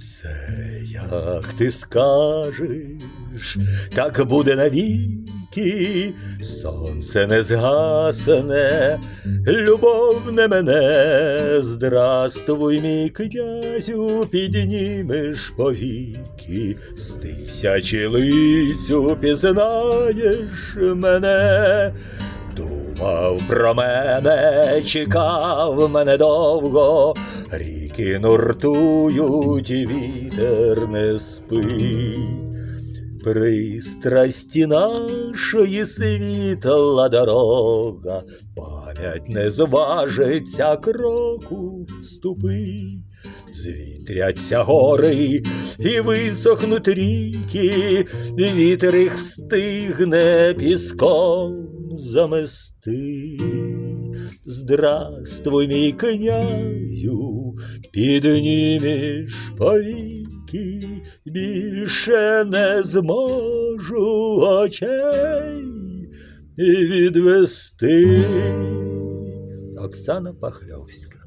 Все, як ти скажеш, так буде навіки, сонце не згасне, любов не мене, здравствуй, мій князю, піднімеш повіки, з тисячі лицю пізнаєш мене. Думав про мене, чекав мене довго, ріки нуртують, і вітер не спить. Пристрасті нашої світла дорога, пам'ять не зважиться кроку ступить. Звітряться гори і висохнуть ріки, вітер їх встигне піском замести. Здравствуй, мій князю, піднімеш повіки, більше не зможу очей відвести. Оксана Пахльовська